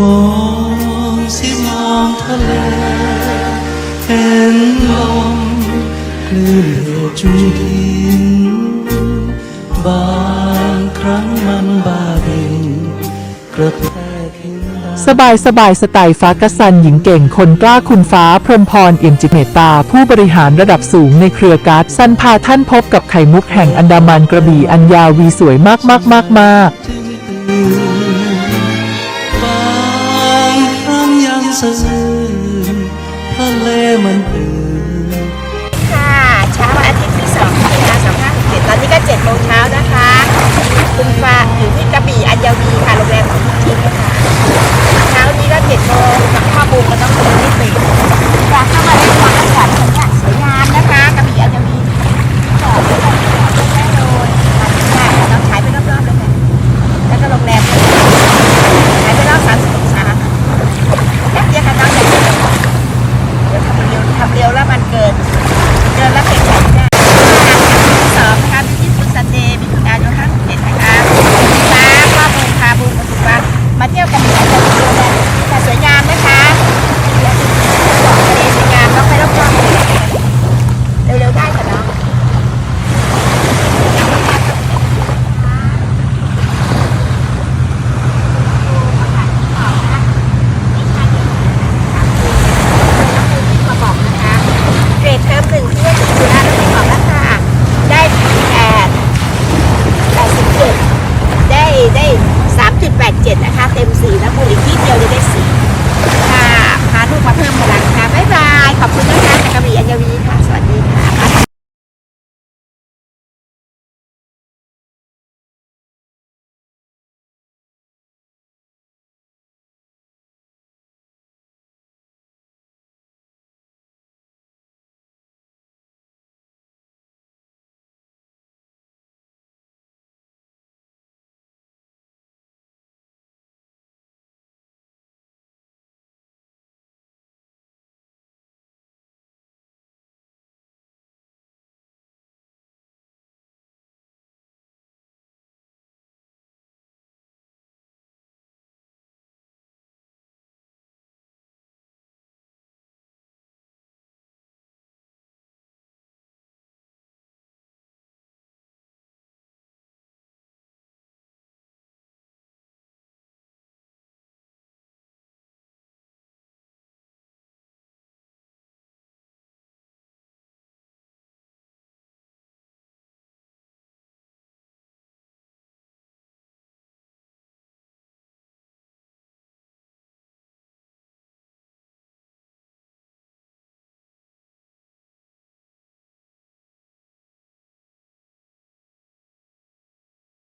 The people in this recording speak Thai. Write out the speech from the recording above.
มองสิมองทะเลเห็นลมคลื่นโยจุงพินบางครั้งมันบาบินกระแทกสบายสบายสไตล์ฟ้ากษันหญิงเก่งคนกล้าคุณฟ้าพรหมพรเอี่ยมจิตเมตตา ผู้บริหารระดับสูงในเครือการ์ดสันพาท่านพบกับไข่มุกแห่งอันดามันกระบี่อัญญาวีสวยมากมากมากมากๆื่นทะเลมันเือค่ะเช้าอา Thanks.